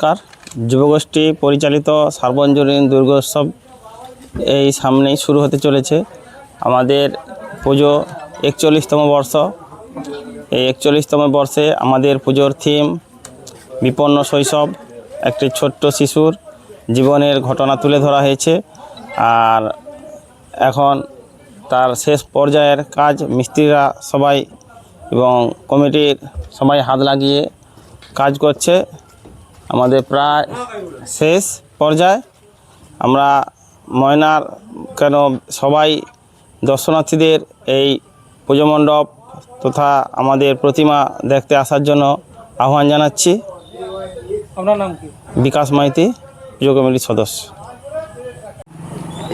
নমস্কার। যুবগোষ্ঠী পরিচালিত সার্বজনীন দুর্গোৎসব এই সামনেই শুরু হতে চলেছে। আমাদের পুজো একচল্লিশতম বর্ষ। এই একচল্লিশতম বর্ষে আমাদের পুজোর থিম বিপন্ন শৈশব, একটি ছোট্ট শিশুর জীবনের ঘটনা তুলে ধরা হয়েছে। আর এখন তার শেষ পর্যায়ের কাজ মিস্ত্রিরা সবাই এবং কমিটির সবাই হাত লাগিয়ে কাজ করছে। আমাদের প্রায় শেষ পর্যায়ে। আমরা ময়নার কেন সবাই দর্শনার্থীদের এই পুজো মণ্ডপ তথা আমাদের প্রতিমা দেখতে আসার জন্য আহ্বান জানাচ্ছি। আপনার নাম কি? বিকাশ মাইতি পুজো কমিটির সদস্য।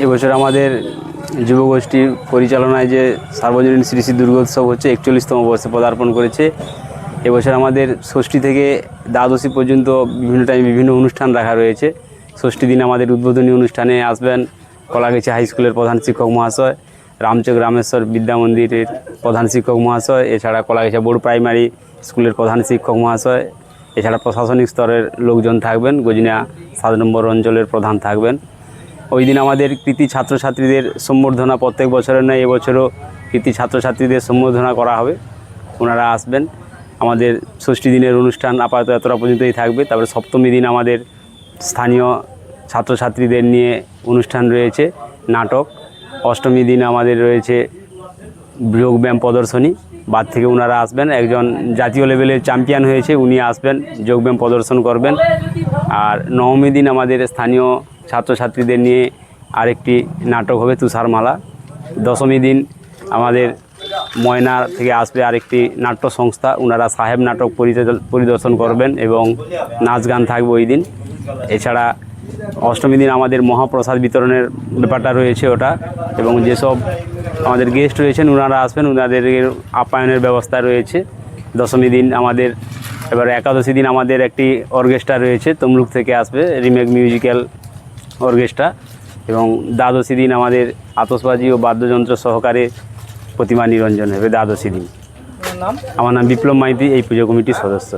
এবছর আমাদের যুবগোষ্ঠীর পরিচালনায় যে সার্বজনীন শ্রী শ্রী দুর্গোৎসব হচ্ছে একচল্লিশতম বর্ষে পদার্পণ করেছে। এবছর আমাদের ষষ্ঠী থেকে দ্বাদশী পর্যন্ত বিভিন্ন টাইমে বিভিন্ন অনুষ্ঠান রাখা রয়েছে। ষষ্ঠী দিন আমাদের উদ্বোধনী অনুষ্ঠানে আসবেন কলাগেছি হাই স্কুলের প্রধান শিক্ষক মহাশয়, রামচক রামেশ্বর বিদ্যা মন্দিরের প্রধান শিক্ষক মহাশয়, এছাড়া কলাগেছা বোর্ড প্রাইমারি স্কুলের প্রধান শিক্ষক মহাশয়, এছাড়া প্রশাসনিক স্তরের লোকজন থাকবেন, গজিনা সাত নম্বর অঞ্চলের প্রধান থাকবেন। ওই দিন আমাদের কৃতি ছাত্রছাত্রীদের সম্বর্ধনা প্রত্যেক বছরের নয় এবছরও কৃতি ছাত্রছাত্রীদের সম্বর্ধনা করা হবে। ওনারা আসবেন। আমাদের ষষ্ঠী দিনের অনুষ্ঠান আপাতত এতটা পর্যন্তই থাকবে। তারপরে সপ্তমী দিন আমাদের স্থানীয় ছাত্রছাত্রীদের নিয়ে অনুষ্ঠান রয়েছে, নাটক। অষ্টমী দিন আমাদের রয়েছে যোগব্যায়াম প্রদর্শনী। বাদ থেকে ওনারা আসবেন, একজন জাতীয় লেভেলের চ্যাম্পিয়ন হয়েছে, উনি আসবেন যোগব্যায়াম প্রদর্শন করবেন। আর নবমী দিন আমাদের স্থানীয় ছাত্রছাত্রীদের নিয়ে আরেকটি নাটক হবে, তুষারমালা। দশমী দিন আমাদের ময়নার থেকে আসবে আরেকটি নাট্য সংস্থা। ওনারা সাহেব নাটক পরিদর্শন করবেন এবং নাচ গান থাকবে ওই দিন। এছাড়া অষ্টমী দিন আমাদের মহাপ্রসাদ বিতরণের ব্যাপারটা রয়েছে ওটা এবং যেসব আমাদের গেস্ট রয়েছেন ওনারা আসবেন। ওনাদের আপ্যায়নের ব্যবস্থা রয়েছে। দশমী দিন আমাদের, এবার একাদশী দিন আমাদের একটি অর্কেস্ট্রা রয়েছে, তমলুক থেকে আসবে রিমেক মিউজিক্যাল অর্কেস্ট্রা এবং দ্বাদশী দিন আমাদের আতসবাজি ও বাদ্যযন্ত্র সহকারে প্রতিমা নিরঞ্জন হবে দ্বাদশী দিন। আমার নাম বিপ্লব মাইতি এই পুজো কমিটির সদস্য।